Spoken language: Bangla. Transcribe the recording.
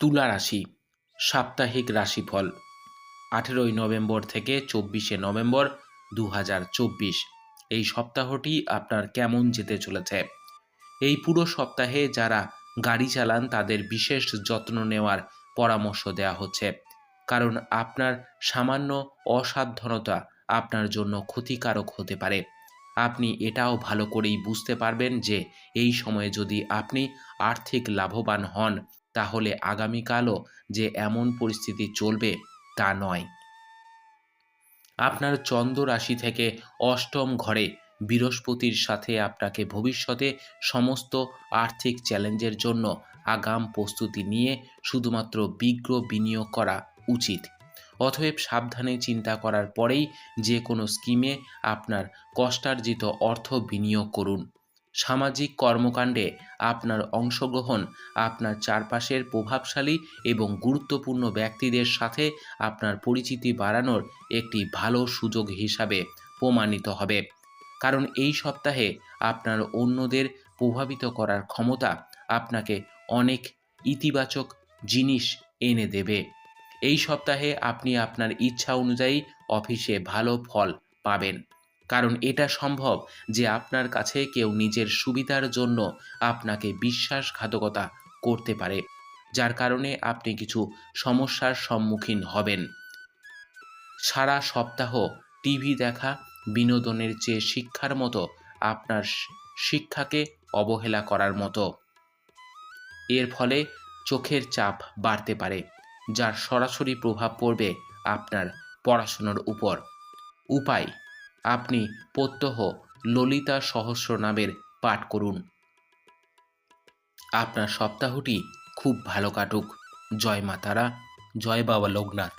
তুলা রাশি, সাপ্তাহিক রাশিফল, আঠেরোই নভেম্বর থেকে চব্বিশে নভেম্বর দু হাজার চব্বিশ। এই সপ্তাহটি আপনার কেমন যেতে চলেছে? এই পুরো সপ্তাহে যারা গাড়ি চালান, তাদের বিশেষ যত্ন নেওয়ার পরামর্শ দেওয়া হচ্ছে। কারণ আপনার সামান্য অসাবধানতা আপনার জন্য ক্ষতিকারক হতে পারে। আপনি এটাও ভালো করেই বুঝতে পারবেন যে, এই সময়ে যদি আপনি আর্থিক লাভবান হন তাহলে আগামীকালও যে এমন পরিস্থিতি চলবে তা নয়। আপনার চন্দ্র রাশি থেকে অষ্টম ঘরে বৃহস্পতির সাথে আপনাকে ভবিষ্যতে সমস্ত আর্থিক চ্যালেঞ্জের জন্য আগাম প্রস্তুতি নিয়ে শুধুমাত্র বিজ্ঞ বিনিয়োগ করা উচিত। অতএব সাবধানে চিন্তা করার পরেই যে কোনো স্কিমে আপনার কষ্টার্জিত অর্থ বিনিয়োগ করুন। সামাজিক কর্মকাণ্ডে আপনার অংশগ্রহণ, আপনার চারপাশের প্রভাবশালী এবং গুরুত্বপূর্ণ ব্যক্তিদের সাথে আপনার পরিচিতি বাড়ানোর একটি ভালো সুযোগ হিসাবে প্রমাণিত হবে। কারণ এই সপ্তাহে আপনার অন্যদের প্রভাবিত করার ক্ষমতা আপনাকে অনেক ইতিবাচক জিনিস এনে দেবে। এই সপ্তাহে আপনি আপনার ইচ্ছা অনুযায়ী অফিসে ভালো ফল পাবেন। কারণ এটা সম্ভব যে আপনার কাছে কেউ নিজের সুবিধার জন্য আপনাকে বিশ্বাসঘাতকতা করতে পারে, যার কারণে আপনি কিছু সমস্যার সম্মুখীন হবেন। সারা সপ্তাহ টিভি দেখা, বিনোদনের চেয়ে শিক্ষার মতো আপনার শিক্ষাকে অবহেলা করার মতো। এর ফলে চোখের চাপ বাড়তে পারে, যার সরাসরি প্রভাব পড়বে আপনার পড়াশোনার উপর। উপায় আপনি প্রত্যহ ললিতা সহস্র নামের পাঠ করুন। আপনার সপ্তাহটি খুব ভালো কাটুক। জয় মাতারা, জয় বাবা লোকনাথ।